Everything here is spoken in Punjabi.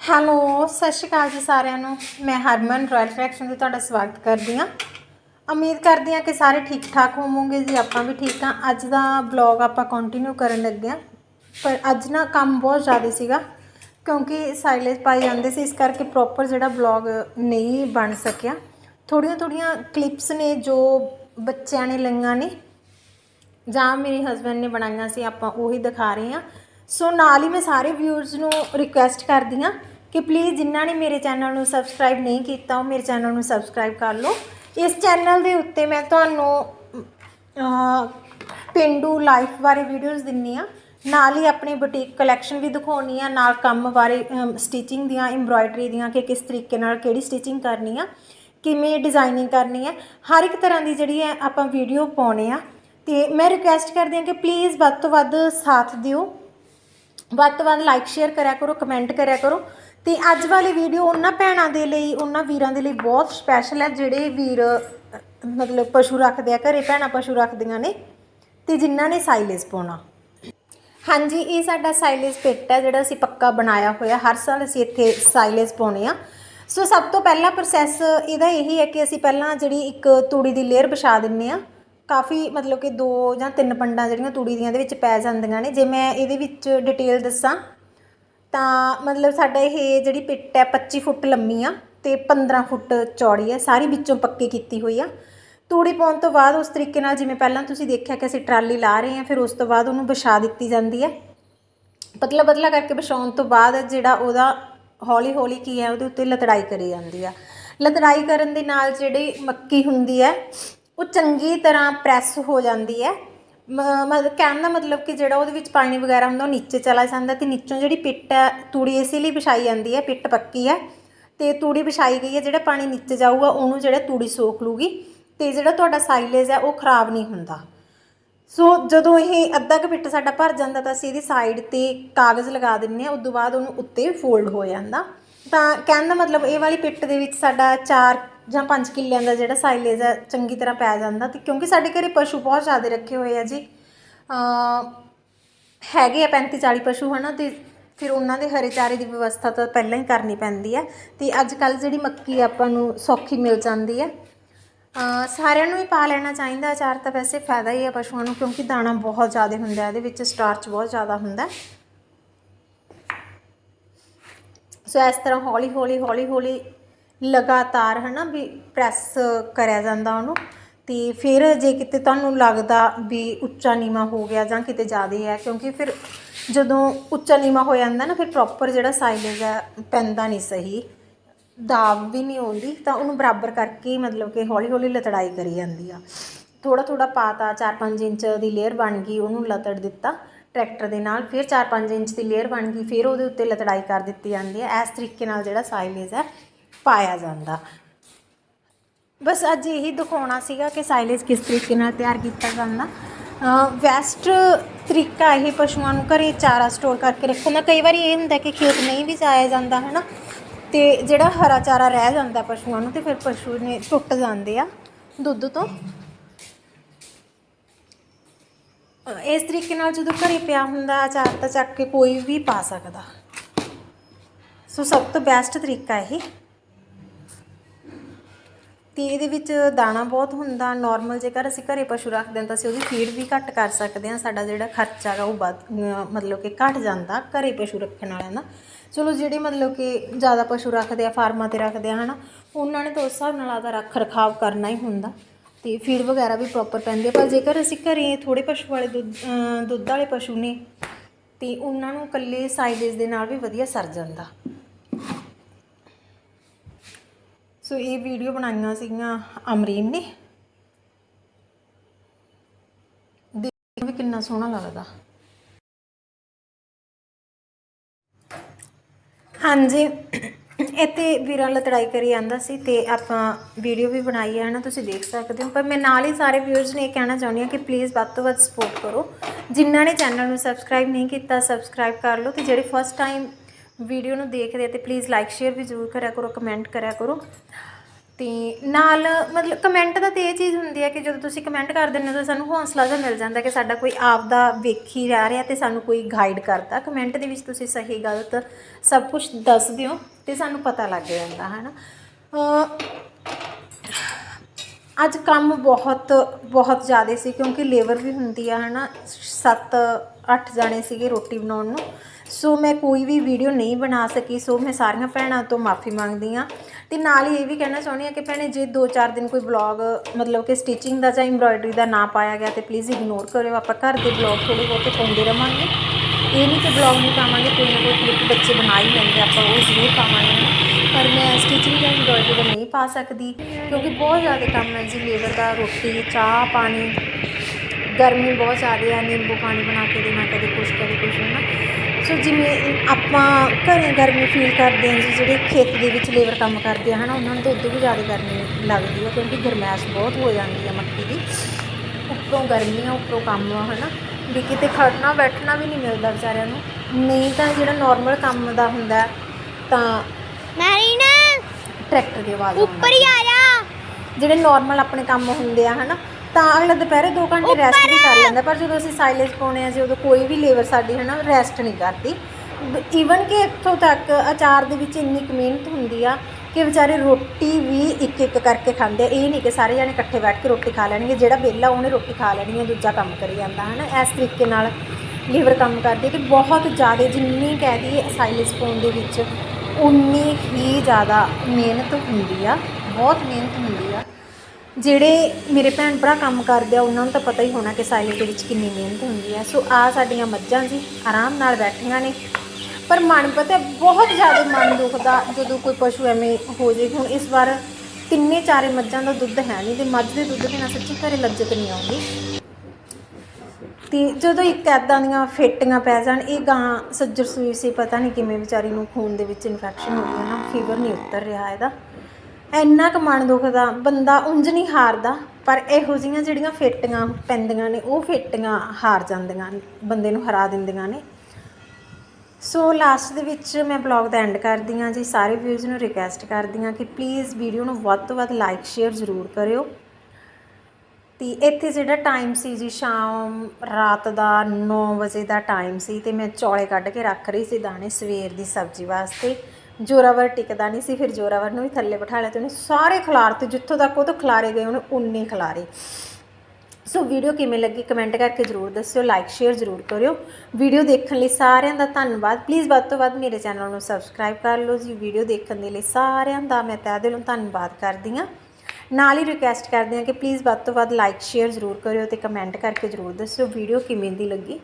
ਹੈਲੋ, ਸਤਿ ਸ਼੍ਰੀ ਅਕਾਲ ਜੀ ਸਾਰਿਆਂ ਨੂੰ। ਮੈਂ ਹਰਮਨ ਰਾਇਲ ਕਲੈਕਸ਼ਨ ਦੀ ਤੁਹਾਡਾ ਸਵਾਗਤ ਕਰਦੀ ਹਾਂ। ਉਮੀਦ ਕਰਦੀ ਹਾਂ ਕਿ ਸਾਰੇ ਠੀਕ ਠਾਕ ਹੋਵੋਗੇ ਜੀ, ਆਪਾਂ ਵੀ ਠੀਕ ਹਾਂ। ਅੱਜ ਦਾ ਬਲੌਗ ਆਪਾਂ ਕੰਟੀਨਿਊ ਕਰਨ ਲੱਗੇ ਹਾਂ। ਪਰ ਅੱਜ ਨਾ ਕੰਮ ਬਹੁਤ ਜ਼ਿਆਦਾ ਸੀਗਾ, ਕਿਉਂਕਿ ਸਾਈਲੇਜ ਪਾਈ ਜਾਂਦੇ ਸੀ, ਇਸ ਕਰਕੇ ਪ੍ਰੋਪਰ ਜਿਹੜਾ ਬਲੌਗ ਨਹੀਂ ਬਣ ਸਕਿਆ। ਥੋੜੀਆਂ ਥੋੜੀਆਂ ਕਲਿੱਪਸ ਨੇ ਜੋ ਬੱਚਿਆਂ ਨੇ ਲਈਆਂ ਨੇ, ਜਾਂ ਮੇਰੇ ਹਸਬੰਡ ਨੇ ਬਣਾਈਆਂ ਸੀ, ਆਪਾਂ ਉਹੀ ਦਿਖਾ ਰਹੇ ਹਾਂ। ਸੋ ਨਾਲ ਹੀ ਮੈਂ ਸਾਰੇ ਵਿਊਅਰਸ ਨੂੰ ਰਿਕੁਐਸਟ ਕਰਦੀ ਹਾਂ ਕਿ ਪਲੀਜ਼ ਜਿਨ੍ਹਾਂ ਨੇ ਮੇਰੇ ਚੈਨਲ ਨੂੰ ਸਬਸਕ੍ਰਾਈਬ ਨਹੀਂ ਕੀਤਾ ਉਹ ਮੇਰੇ ਚੈਨਲ ਨੂੰ ਸਬਸਕ੍ਰਾਈਬ ਕਰ ਲਓ। ਇਸ ਚੈਨਲ ਦੇ ਉੱਤੇ ਮੈਂ ਤੁਹਾਨੂੰ ਅਹ, ਪੇਂਡੂ ਲਾਈਫ ਬਾਰੇ ਵੀਡੀਓਜ਼ ਦਿੰਨੀ ਆ ਨਾਲ ਹੀ ਆਪਣੀ ਬੁਟੀਕ ਕਲੈਕਸ਼ਨ ਵੀ ਦਿਖਾਉਣੀ ਆ। ਨਾਲ ਕੰਮ ਬਾਰੇ ਸਟਿਚਿੰਗ ਦੀਆਂ ਐਮਬ੍ਰਾਇਡਰੀ ਦੀਆਂ ਕਿ ਕਿਸ ਤਰੀਕੇ ਨਾਲ ਕਿਹੜੀ ਸਟਿਚਿੰਗ ਕਰਨੀ ਆ ਕਿਵੇਂ ਡਿਜ਼ਾਈਨਿੰਗ ਕਰਨੀ ਹੈ ਹਰ ਇੱਕ ਤਰ੍ਹਾਂ ਦੀ ਜਿਹੜੀ ਹੈ ਆਪਾਂ ਵੀਡੀਓ ਪਾਉਣੇ ਆ। ਤੇ ਮੈਂ ਰਿਕੁਐਸਟ ਕਰਦੀ ਹਾਂ ਕਿ ਪਲੀਜ਼ ਵੱਧ ਤੋਂ ਵੱਧ ਸਾਥ ਦਿਓ। ਵੱਧ ਤੋਂ ਵੱਧ ਲਾਈਕ ਸ਼ੇਅਰ ਕਰਿਆ ਕਰੋ ਕਮੈਂਟ ਕਰਿਆ ਕਰੋ। ਤੇ ਅੱਜ ਵਾਲੀ ਵੀਡੀਓ ਉਹਨਾਂ ਭੈਣਾਂ ਦੇ ਲਈ, ਉਹਨਾਂ ਵੀਰਾਂ ਦੇ ਲਈ ਬਹੁਤ ਸਪੈਸ਼ਲ ਹੈ, ਜਿਹੜੇ ਵੀਰ ਮਤਲਬ ਪਸ਼ੂ ਰੱਖਦੇ ਆ, ਘਰੇ ਭੈਣਾਂ ਪਸ਼ੂ ਰੱਖਦੀਆਂ ਨੇ, ਤੇ ਜਿਨ੍ਹਾਂ ਨੇ ਸਾਈਲੇਜ ਪਾਉਣਾ। ਹਾਂਜੀ, ਇਹ ਸਾਡਾ ਸਾਈਲੇਜ ਪਿੱਟ ਹੈ, ਜਿਹੜਾ ਅਸੀਂ ਪੱਕਾ ਬਣਾਇਆ ਹੋਇਆ। ਹਰ ਸਾਲ ਅਸੀਂ ਇੱਥੇ ਸਾਈਲੇਜ ਪਾਉਣੇ ਆ। ਸੋ ਸਭ ਤੋਂ ਪਹਿਲਾ ਪ੍ਰੋਸੈਸ ਇਹਦਾ ਇਹੀ ਹੈ ਕਿ ਅਸੀਂ ਪਹਿਲਾਂ ਜਿਹੜੀ ਇੱਕ ਤੂੜੀ ਦੀ ਲੇਅਰ ਵਿਛਾ ਦਿੰਨੇ ਆ। ਕਾਫੀ ਮਤਲਬ ਕਿ ਦੋ ਜਾਂ ਤਿੰਨ ਪੰਡਾਂ ਜਿਹੜੀਆਂ ਤੂੜੀ ਦੀਆਂ ਦੇ ਵਿੱਚ ਪੈ ਜਾਂਦੀਆਂ ਨੇ। ਜੇ ਮੈਂ ਇਹਦੇ ਵਿੱਚ ਡਿਟੇਲ ਦੱਸਾਂ, ਤਾਂ ਮਤਲਬ ਸਾਡਾ ਇਹ ਜਿਹੜੀ ਪਿੱਟ ਹੈ 25 ਫੁੱਟ ਲੰਮੀ ਆ ਤੇ 15 ਫੁੱਟ ਚੌੜੀ ਹੈ ਸਾਰੀ ਵਿੱਚੋਂ ਪੱਕੀ ਕੀਤੀ ਹੋਈ ਆ। ਤੂੜੀ ਪਾਉਣ ਤੋਂ ਬਾਅਦ ਉਸ ਤਰੀਕੇ ਨਾਲ ਜਿਵੇਂ ਪਹਿਲਾਂ ਤੁਸੀਂ ਦੇਖਿਆ ਕਿ ਅਸੀਂ ਟਰਾਲੀ ਲਾ ਰਹੇ ਹਾਂ ਫਿਰ ਉਸ ਤੋਂ ਬਾਅਦ ਉਹਨੂੰ ਵਿਛਾ ਦਿੱਤੀ ਜਾਂਦੀ ਹੈ ਪਤਲਾ ਪਤਲਾ ਕਰਕੇ ਵਿਛਾਉਣ ਤੋਂ ਬਾਅਦ ਜਿਹੜਾ ਉਹਦਾ ਹੌਲੀ ਹੌਲੀ ਕੀ ਹੈ, ਉਹਦੇ ਉੱਤੇ ਲਤੜਾਈ ਕਰੀ ਜਾਂਦੀ ਆ। ਲਤੜਾਈ ਕਰਨ ਦੇ ਨਾਲ ਜਿਹੜੀ ਮੱਕੀ ਹੁੰਦੀ ਹੈ ਉਹ ਚੰਗੀ ਤਰ੍ਹਾਂ ਪ੍ਰੈਸ ਹੋ ਜਾਂਦੀ ਹੈ। ਮ- ਮਤਲਬ ਕਹਿਣ ਦਾ ਮਤਲਬ ਕਿ ਜਿਹੜਾ ਉਹਦੇ ਵਿੱਚ ਪਾਣੀ ਵਗੈਰਾ ਹੁੰਦਾ, ਉਹ ਨੀਚੇ ਚਲਾ ਜਾਂਦਾ ਤੇ ਨੀਚੋਂ ਜਿਹੜੀ ਪਿੱਟ ਹੈ, ਤੂੜੀ ਇਸੇ ਲਈ ਵਿਛਾਈ ਜਾਂਦੀ ਹੈ, ਪਿੱਟ ਪੱਕੀ ਹੈ। ਤੇ ਤੂੜੀ ਵਿਛਾਈ ਗਈ ਹੈ, ਜਿਹੜਾ ਪਾਣੀ ਨੀਚੇ ਜਾਊਗਾ, ਉਹਨੂੰ ਜਿਹੜਾ ਤੂੜੀ ਸੋਖ ਲੂਗੀ ਤੇ ਜਿਹੜਾ ਤੁਹਾਡਾ ਸਾਈਲੇਜ ਹੈ, ਉਹ ਖਰਾਬ ਨਹੀਂ ਹੁੰਦਾ। ਸੋ ਜਦੋਂ ਇਹ ਅੱਧਾ ਕੁ ਪਿੱਟ ਸਾਡਾ ਭਰ ਜਾਂਦਾ ਤਾਂ ਅਸੀਂ ਇਹਦੀ ਸਾਈਡ ਤੇ ਕਾਗਜ਼ ਲਗਾ ਦਿੰਨੇ ਆ ਉਸ ਤੋਂ ਬਾਅਦ ਉਹਨੂੰ ਉੱਤੇ ਫੋਲਡ ਹੋ ਜਾਂਦਾ। ਤਾਂ ਕਹਿਣ ਦਾ ਮਤਲਬ ਇਹ ਵਾਲੀ ਪਿੱਟ ਦੇ ਵਿੱਚ ਸਾਡਾ 4 ਜਾਂ ਪੰਜ ਕਿੱਲਿਆਂ ਦਾ ਜਿਹੜਾ ਸਾਈਲੇਜ ਹੈ ਚੰਗੀ ਤਰ੍ਹਾਂ ਪੈ ਜਾਂਦਾ ਤੇ ਕਿਉਂਕਿ ਸਾਡੇ ਘਰੇ ਪਸ਼ੂ ਬਹੁਤ ਜ਼ਿਆਦਾ ਰੱਖੇ ਹੋਏ ਆ ਜੀ। ਹੈਗੇ ਆ 35 40 ਪਸ਼ੂ ਹਨਾ ਤੇ ਫਿਰ ਉਹਨਾਂ ਦੇ ਹਰੇ ਚਾਰੇ ਦੀ ਵਿਵਸਥਾ ਤਾਂ ਪਹਿਲਾਂ ਹੀ ਕਰਨੀ ਪੈਂਦੀ ਹੈ ਤੇ ਅੱਜ ਕੱਲ ਜਿਹੜੀ ਮੱਕੀ ਆਪਾਂ ਨੂੰ ਸੌਖੀ ਮਿਲ ਜਾਂਦੀ ਹੈ ਸਾਰਿਆਂ ਨੂੰ ਹੀ ਪਾ ਲੈਣਾ ਚਾਹੀਦਾ ਅਚਾਰ ਤਾਂ ਵੈਸੇ ਫਾਇਦਾ ਹੀ ਹੈ ਪਸ਼ੂਆਂ ਨੂੰ ਕਿਉਂਕਿ ਦਾਣਾ ਬਹੁਤ ਜ਼ਿਆਦਾ ਹੁੰਦਾ ਇਹਦੇ ਵਿੱਚ ਸਟਾਰਚ ਬਹੁਤ ਜ਼ਿਆਦਾ ਹੁੰਦਾ। ਸੋ ਇਸ ਤਰ੍ਹਾਂ ਹੌਲੀ ਹੌਲੀ ਹੌਲੀ ਹੌਲੀ ਲਗਾਤਾਰ ਹਨਾ ਵੀ ਪ੍ਰੈਸ ਕਰਿਆ ਜਾਂਦਾ ਉਹਨੂੰ। ਤੇ ਫਿਰ ਜੇ ਕਿਤੇ ਤੁਹਾਨੂੰ ਲੱਗਦਾ ਵੀ ਉੱਚਾ ਨੀਵਾ ਹੋ ਗਿਆ ਜਾਂ ਕਿਤੇ ਜ਼ਿਆਦਾ ਹੈ, ਕਿਉਂਕਿ ਫਿਰ ਜਦੋਂ ਉੱਚਾ ਨੀਵਾ ਹੋ ਜਾਂਦਾ ਨਾ, ਫਿਰ ਪ੍ਰੋਪਰ ਜਿਹੜਾ ਸਾਈਲੇਜ ਹੈ, ਪੈਂਦਾ ਨਹੀਂ ਸਹੀ। ਦਾਬ ਵੀ ਨਹੀਂ ਆਉਂਦੀ, ਤਾਂ ਉਹਨੂੰ ਬਰਾਬਰ ਕਰਕੇ ਮਤਲਬ ਕਿ ਹੌਲੀ ਹੌਲੀ ਲਤੜਾਈ ਕਰੀ ਜਾਂਦੀ ਆ। ਥੋੜਾ ਥੋੜਾ ਪਾਤਾ 4-5 ਇੰਚ ਦੀ ਲੇਅਰ ਬਣ ਗਈ, ਉਹਨੂੰ ਲਤੜ ਦਿੱਤਾ। ਟਰੈਕਟਰ ਦੇ ਨਾਲ ਫਿਰ 4-5 ਇੰਚ ਦੀ ਲੇਅਰ ਬਣ ਗਈ, ਫਿਰ ਉਹਦੇ ਉੱਤੇ ਲਤੜਾਈ ਕਰ ਦਿੱਤੀ ਜਾਂਦੀ ਹੈ। ਇਸ ਤਰੀਕੇ ਨਾਲ ਜਿਹੜਾ ਸਾਈਲੇਜ ਹੈ ਪਾਇਆ ਜਾਂਦਾ। ਬਸ ਅੱਜ ਇਹੀ ਦਿਖਾਉਣਾ ਸੀਗਾ ਕਿ ਸਾਈਲੇਜ ਕਿਸ ਤਰੀਕੇ ਨਾਲ ਤਿਆਰ ਕੀਤਾ ਜਾਂਦਾ। ਵੈਸਟ ਤਰੀਕਾ ਇਹ ਪਸ਼ੂਆਂ ਨੂੰ ਘਰੇ ਚਾਰਾ ਸਟੋਰ ਕਰਕੇ ਰੱਖਣ ਦਾ। ਕਈ ਵਾਰੀ ਇਹ ਹੁੰਦਾ ਕਿ ਖੇਤ ਨਹੀਂ ਵੀ ਜਾਇਆ ਜਾਂਦਾ ਹੈ ਨਾ ਤੇ ਜਿਹੜਾ ਹਰਾ ਚਾਰਾ ਰਹਿ ਜਾਂਦਾ ਪਸ਼ੂਆਂ ਨੂੰ ਤੇ ਫਿਰ ਪਸ਼ੂ ਨੇ ਟੁੱਟ ਜਾਂਦੇ ਆ ਦੁੱਧ ਤੋਂ। ਇਸ ਤਰੀਕੇ ਨਾਲ ਜਦੋਂ ਘਰੇ ਪਿਆ ਹੁੰਦਾ ਅਚਾਰ ਤਾਂ ਚੱਕ ਕੇ ਕੋਈ ਵੀ ਪਾ ਸਕਦਾ। ਸੋ ਸਭ ਤੋਂ ਬੈਸਟ ਤਰੀਕਾ ਇਹ। ਤੇ ਇਹਦੇ ਵਿੱਚ ਦਾਣਾ ਬਹੁਤ ਹੁੰਦਾ ਨਾਰਮਲ ਜੇਕਰ ਅਸੀਂ ਘਰੇ ਪਸ਼ੂ ਰੱਖਦੇ ਹਾਂ ਤਾਂ ਅਸੀਂ ਉਹਦੀ ਫੀਡ ਵੀ ਘੱਟ ਕਰ ਸਕਦੇ ਹਾਂ, ਸਾਡਾ ਜਿਹੜਾ ਖਰਚਾ ਹੈਗਾ ਉਹ ਵੱਧ ਮਤਲਬ ਕਿ ਘਟ ਜਾਂਦਾ ਘਰੇ ਪਸ਼ੂ ਰੱਖਣ ਵਾਲਿਆਂ ਦਾ। ਚਲੋ ਜਿਹੜੇ ਮਤਲਬ ਕਿ ਜ਼ਿਆਦਾ ਪਸ਼ੂ ਰੱਖਦੇ ਆ ਫਾਰਮਾਂ ਤੇ ਰੱਖਦੇ ਆ, ਹਨਾ, ਉਹਨਾਂ ਨੇ ਤਾਂ ਉਸ ਹਿਸਾਬ ਨਾਲ ਆਦਾ ਰੱਖ ਰਖਾਵ ਕਰਨਾ ਹੀ ਹੁੰਦਾ ਤੇ ਫੀਡ ਵਗੈਰਾ ਵੀ ਪ੍ਰੋਪਰ ਪੈਂਦੀ ਹੈ ਪਰ ਜੇਕਰ ਅਸੀਂ ਘਰੇ ਥੋੜੇ ਪਸ਼ੂ ਵਾਲੇ ਦੁੱਧ ਦੁੱਧ ਵਾਲੇ ਪਸ਼ੂ ਨੇ ਤੇ ਉਹਨਾਂ ਨੂੰ ਇਕੱਲੇ ਸਾਈਲੇਜ ਦੇ ਨਾਲ ਵੀ ਵਧੀਆ ਸਰ ਜਾਂਦਾ। ਸੋ ਇਹ ਵੀਡੀਓ ਬਣਾਈਆਂ ਸੀਗੀਆਂ ਅਮਰੀਨ ਨੇ। ਦੇਖ ਵੀ ਕਿੰਨਾ ਸੋਹਣਾ ਲੱਗਦਾ। ਹਾਂਜੀ, ਇੱਥੇ ਵੀਰਾਂ ਲਤੜਾਈ ਕਰੀ ਜਾਂਦਾ ਸੀ ਤੇ ਆਪਾਂ ਵੀਡੀਓ ਵੀ ਬਣਾਈ ਹੈ ਨਾ? ਤੁਸੀਂ ਦੇਖ ਸਕਦੇ ਹੋ। ਪਰ ਮੈਂ ਨਾਲ ਹੀ ਸਾਰੇ ਵਿਊਅਰਸ ਨੇ ਇਹ ਕਹਿਣਾ ਚਾਹੁੰਦੀ ਹਾਂ ਕਿ ਪਲੀਜ਼ ਵੱਧ ਤੋਂ ਵੱਧ ਸਪੋਰਟ ਕਰੋ। ਜਿਨ੍ਹਾਂ ਨੇ ਚੈਨਲ ਨੂੰ ਸਬਸਕ੍ਰਾਈਬ ਨਹੀਂ ਕੀਤਾ ਸਬਸਕ੍ਰਾਈਬ ਕਰ ਲਓ ਤੇ ਜਿਹੜੇ ਫਸਟ ਟਾਈਮ ਵੀਡੀਓ ਨੂੰ ਦੇਖਦੇ ਆ ਤੇ ਪਲੀਜ਼ ਲਾਈਕ ਸ਼ੇਅਰ ਵੀ ਜ਼ਰੂਰ ਕਰਿਆ ਕਰੋ ਕਮੈਂਟ ਕਰਿਆ ਕਰੋ। ਤੇ ਨਾਲ ਮਤਲਬ ਕਮੈਂਟ ਦਾ ਤੇ ਇਹ ਚੀਜ਼ ਹੁੰਦੀ ਹੈ ਕਿ ਜਦੋਂ ਤੁਸੀਂ ਕਮੈਂਟ ਕਰ ਦਿੰਦੇ ਹੋ ਤਾਂ ਸਾਨੂੰ ਹੌਸਲਾ ਜਿਹਾ ਮਿਲ ਜਾਂਦਾ ਕਿ ਸਾਡਾ ਕੋਈ ਆਪਦਾ ਵੇਖੀ ਜਾ ਰਿਹਾ ਤੇ ਸਾਨੂੰ ਕੋਈ ਗਾਈਡ ਕਰਦਾ। ਕਮੈਂਟ ਦੇ ਵਿੱਚ ਤੁਸੀਂ ਸਹੀ, ਗਲਤ ਸਭ ਕੁਝ ਦੱਸ ਦਿਓ ਤੇ ਸਾਨੂੰ ਪਤਾ ਲੱਗ ਜਾਂਦਾ ਹੈ ਨਾ ਅੱਜ ਕੰਮ ਬਹੁਤ ਬਹੁਤ ਜ਼ਿਆਦਾ ਸੀ ਕਿਉਂਕਿ ਲੇਬਰ ਵੀ ਹੁੰਦੀ ਆ ਹੈ ਨਾ ਸੱਤ, ਅੱਠ ਜਾਣੇ ਸੀਗੇ ਰੋਟੀ ਬਣਾਉਣ ਨੂੰ। ਸੋ ਮੈਂ ਕੋਈ ਵੀ ਵੀਡੀਓ ਨਹੀਂ ਬਣਾ ਸਕੀ, ਸੋ ਮੈਂ ਸਾਰੀਆਂ ਭੈਣਾਂ ਤੋਂ ਮਾਫੀ ਮੰਗਦੀ ਆ ਤੇ ਨਾਲ ਹੀ ਇਹ ਵੀ ਕਹਿਣਾ ਚਾਹੁੰਦੀ ਆ ਕਿ ਭੈਣੇ, ਜੇ 2-4 ਦਿਨ ਕੋਈ ਬਲੌਗ ਮਤਲਬ ਕਿ ਸਟਿਚਿੰਗ ਦਾ ਜਾਂ ਐਮਬ੍ਰਾਇਡਰੀ ਦਾ ਨਾ ਪਾਇਆ ਗਿਆ, ਤੇ ਪਲੀਜ਼ ਇਗਨੋਰ ਕਰਿਓ। ਆਪਾਂ ਘਰ ਦੇ ਬਲੌਗ ਥੋੜੇ ਬਹੁਤੇ ਪਾਉਂਦੇ ਰਵਾਂਗੇ ਇਹ ਨਹੀਂ ਕਿ ਬਲੌਗ ਨਹੀਂ ਪਾਵਾਂਗੇ, ਕੋਈ ਨਾ ਕੋਈ ਕਲਿੱਪ ਬੱਚੇ ਬਣਾ ਹੀ ਲੈਂਦੇ ਆਪਾਂ ਉਹ ਜ਼ਰੂਰ ਪਾਵਾਂਗੇ। ਮੈਂ ਸਟਿਚਿੰਗ ਜਾਂ ਐਮਬ੍ਰਾਇਡਰੀ ਦਾ ਨਹੀਂ ਪਾ ਸਕਦੀ, ਕਿਉਂਕਿ ਬਹੁਤ ਜ਼ਿਆਦਾ ਕੰਮ ਹੈ ਜੀ, ਲੇਬਰ ਦਾ, ਰੋਟੀ, ਚਾਹ, ਪਾਣੀ। ਗਰਮੀ ਬਹੁਤ ਜ਼ਿਆਦਾ ਹੈ, ਨਿੰਬੂ ਪਾਣੀ ਬਣਾ ਕੇ ਦੇਣਾ, ਕਦੇ ਕੁਛ ਕਦੇ ਕੁਛ ਹੈ ਨਾ ਸੋ ਜਿਵੇਂ ਆਪਾਂ ਘਰੇ ਗਰਮੀ ਫੀਲ ਕਰਦੇ ਹਾਂ ਜੀ, ਜਿਹੜੇ ਖੇਤ ਦੇ ਵਿੱਚ ਲੇਬਰ ਕੰਮ ਕਰਦੇ ਆ, ਹਨਾ, ਉਹਨਾਂ ਨੂੰ ਤਾਂ ਉਦੋਂ ਵੀ ਜ਼ਿਆਦਾ ਗਰਮੀ ਲੱਗਦੀ ਹੈ, ਕਿਉਂਕਿ ਗਰਮੈਸ਼ ਬਹੁਤ ਹੋ ਜਾਂਦੀ ਹੈ ਮੱਕੀ ਦੀ। ਉੱਪਰੋਂ ਗਰਮੀ ਆ, ਉੱਪਰੋਂ ਕੰਮ ਆ, ਹਨਾ। ਵੀ ਕਿਤੇ ਖੜਨਾ ਬੈਠਣਾ ਵੀ ਨਹੀਂ ਮਿਲਦਾ ਵਿਚਾਰਿਆਂ ਨੂੰ। ਨਹੀਂ ਤਾਂ ਜਿਹੜਾ ਨਾਰਮਲ ਕੰਮ ਦਾ ਹੁੰਦਾ, ਤਾਂ ਟਰੈਕਟਰ ਦੀ ਆਵਾਜ਼ ਆਉਂਦੀ। ਉੱਪਰ ਹੀ ਆ ਜਾ। ਜਿਹੜੇ ਨਾਰਮਲ ਆਪਣੇ ਕੰਮ ਹੁੰਦੇ ਆ ਹਨਾ? ਤਾਂ ਅਗਲਾ ਦੁਪਹਿਰੇ 2 ਘੰਟੇ ਰੈਸਟ ਵੀ ਕਰ ਲੈਂਦਾ ਪਰ ਜਦੋਂ ਅਸੀਂ ਸਾਈਲੈਂਸ ਪਾਉਣੇ ਆ ਜੀ ਉਦੋਂ ਕੋਈ ਵੀ ਲੇਬਰ ਸਾਡੀ ਹਨਾ ਰੈਸਟ ਨਹੀਂ ਕਰਦੀ। ਈਵਨ ਕਿ ਇੱਥੋਂ ਤੱਕ ਅਚਾਰ ਦੇ ਵਿੱਚ ਇੰਨੀ ਕੁ ਮਿਹਨਤ ਹੁੰਦੀ ਆ ਕਿ ਵਿਚਾਰੇ ਰੋਟੀ ਵੀ ਇੱਕ ਇੱਕ ਕਰਕੇ ਖਾਂਦੇ ਆ। ਇਹ ਨਹੀਂ ਕਿ ਸਾਰੇ ਜਣੇ ਇਕੱਠੇ ਬੈਠ ਕੇ ਰੋਟੀ ਖਾ ਲੈਣਗੇ ਜਿਹੜਾ ਵਿਹਲਾ ਉਹਨੇ ਰੋਟੀ ਖਾ ਲੈਣੀ ਹੈ ਦੂਜਾ ਕੰਮ ਕਰੀ ਜਾਂਦਾ ਹਨਾ? ਇਸ ਤਰੀਕੇ ਨਾਲ ਲੇਬਰ ਕੰਮ ਕਰਦੀ ਹੈ ਤੇ ਬਹੁਤ ਜ਼ਿਆਦਾ ਜਿੰਨੀ ਕਹਿ ਦਈਏ ਸਾਈਲੈਂਸ ਪਾਉਣ ਦੇ ਵਿੱਚ ਉਨੀ ਹੀ ਜ਼ਿਆਦਾ ਮਿਹਨਤ ਹੁੰਦੀ ਆ, ਬਹੁਤ ਮਿਹਨਤ ਹੁੰਦੀ ਆ। ਜਿਹੜੇ ਮੇਰੇ ਭੈਣ ਭਰਾ ਕੰਮ ਕਰਦੇ ਆ, ਉਹਨਾਂ ਨੂੰ ਤਾਂ ਪਤਾ ਹੀ ਹੋਣਾ ਕਿ ਸਾਈਲੈਂਸ ਦੇ ਵਿੱਚ ਕਿੰਨੀ ਮਿਹਨਤ ਹੁੰਦੀ ਆ। ਸੋ ਆ ਸਾਡੀਆਂ ਮੱਝਾਂ ਜੀ ਆਰਾਮ ਨਾਲ ਬੈਠੀਆਂ ਨੇ। ਪਰ ਮਨ ਪਤਾ ਬਹੁਤ ਜ਼ਿਆਦਾ ਮਨ ਦੁਖਦਾ ਜਦੋਂ ਕੋਈ ਪਸ਼ੂ ਐਵੇਂ ਹੋ ਜੇ। ਹੁਣ ਇਸ ਵਾਰ ਤਿੰਨੇ ਚਾਰੇ ਮੱਝਾਂ ਦਾ ਦੁੱਧ ਹੈ ਨਹੀਂ ਤੇ ਮੱਝ ਦੇ ਦੁੱਧ ਬਿਨਾਂ ਸੱਚੀ ਘਰੇ ਲੱਜਤ ਨਹੀਂ ਆਉਂਦੀ। ਤੇ ਜਦੋਂ ਇੱਕ ਐਦਾਂ ਦੀਆਂ ਫੇਟੀਆਂ ਪੈ ਜਾਣ, ਇਹ ਗਾਂ ਸੱਜਰ ਸੂਈ ਸੀ, ਪਤਾ ਨਹੀਂ ਕਿਵੇਂ ਵਿਚਾਰੀ ਨੂੰ ਖੂਨ ਦੇ ਵਿੱਚ ਇਨਫੈਕਸ਼ਨ ਹੋ ਗਈ ਨਾ ਫੀਵਰ ਨਹੀਂ ਉਤਰ ਰਿਹਾ ਇਹਦਾ। ਇੰਨਾ ਕੁ ਮਨ ਦੁਖਦਾ, ਬੰਦਾ ਉਂਝ ਨਹੀਂ ਹਾਰਦਾ, ਪਰ ਇਹੋ ਜਿਹੀਆਂ ਜਿਹੜੀਆਂ ਫੇਟੀਆਂ ਪੈਂਦੀਆਂ ਨੇ, ਉਹ ਫੇਟੀਆਂ ਹਾਰ ਜਾਂਦੀਆਂ ਨੇ, ਬੰਦੇ ਨੂੰ ਹਰਾ ਦਿੰਦੀਆਂ ਨੇ। ਸੋ ਲਾਸਟ ਦੇ ਵਿੱਚ ਮੈਂ ਬਲੌਗ ਦਾ ਐਂਡ ਕਰਦੀ ਹਾਂ ਜੀ, ਸਾਰੇ ਵਿਊਜ਼ ਨੂੰ ਰਿਕਵੈਸਟ ਕਰਦੀ ਹਾਂ ਕਿ ਪਲੀਜ਼ ਵੀਡੀਓ ਨੂੰ ਵੱਧ ਤੋਂ ਵੱਧ ਲਾਈਕ ਸ਼ੇਅਰ ਜ਼ਰੂਰ ਕਰਿਓ। ਤੇ ਇੱਥੇ ਜਿਹੜਾ ਟਾਈਮ ਸੀ ਜੀ ਸ਼ਾਮ, ਰਾਤ ਦਾ 9 ਵਜੇ ਦਾ ਟਾਈਮ ਸੀ ਤੇ ਮੈਂ ਚੌਲੇ ਕੱਢ ਕੇ ਰੱਖ ਰਹੀ ਸੀ ਦਾਣੇ ਸਵੇਰ ਦੀ ਸਬਜ਼ੀ ਵਾਸਤੇ। ਜੋਰਾਵਰ ਟਿਕਦਾ ਨਹੀਂ ਸੀ, ਫਿਰ ਜੋਰਾਵਰ ਨੂੰ ਵੀ ਥੱਲੇ ਬਿਠਾ ਲਿਆ ਤੇ ਉਹਨੇ ਸਾਰੇ ਖਿਲਾਰ ਤੇ ਜਿੱਥੋਂ ਤੱਕ ਉਹ ਤੋਂ ਖਿਲਾਰੇ ਗਏ, ਉਹਨੇ ਉਨੇ ਖਿਲਾਰੇ। ਸੋ ਵੀਡੀਓ ਕਿਵੇਂ ਲੱਗੀ ਕਮੈਂਟ ਕਰਕੇ ਜ਼ਰੂਰ ਦੱਸਿਓ ਲਾਈਕ ਸ਼ੇਅਰ ਜ਼ਰੂਰ ਕਰਿਓ। ਵੀਡੀਓ ਦੇਖਣ ਲਈ ਸਾਰਿਆਂ ਦਾ ਧੰਨਵਾਦ। ਪਲੀਜ਼ ਵੱਧ ਤੋਂ ਵੱਧ ਮੇਰੇ ਚੈਨਲ ਨੂੰ ਸਬਸਕ੍ਰਾਈਬ ਕਰ ਲਓ ਜੀ। ਵੀਡੀਓ ਦੇਖਣ ਦੇ ਲਈ ਸਾਰਿਆਂ ਦਾ ਮੈਂ ਤਹਿ ਦਿਲੋਂ ਧੰਨਵਾਦ ਕਰਦੀ ਹਾਂ। ਨਾਲ ਹੀ ਰਿਕੁਐਸਟ ਕਰਦੇ ਹਾਂ ਕਿ ਪਲੀਜ਼ ਵੱਧ ਤੋਂ ਵੱਧ ਲਾਈਕ ਸ਼ੇਅਰ ਜ਼ਰੂਰ ਕਰਿਓ ਤੇ ਕਮੈਂਟ ਕਰਕੇ ਜ਼ਰੂਰ ਦੱਸਿਓ ਵੀਡੀਓ ਕਿਵੇਂ ਦੀ ਲੱਗੀ।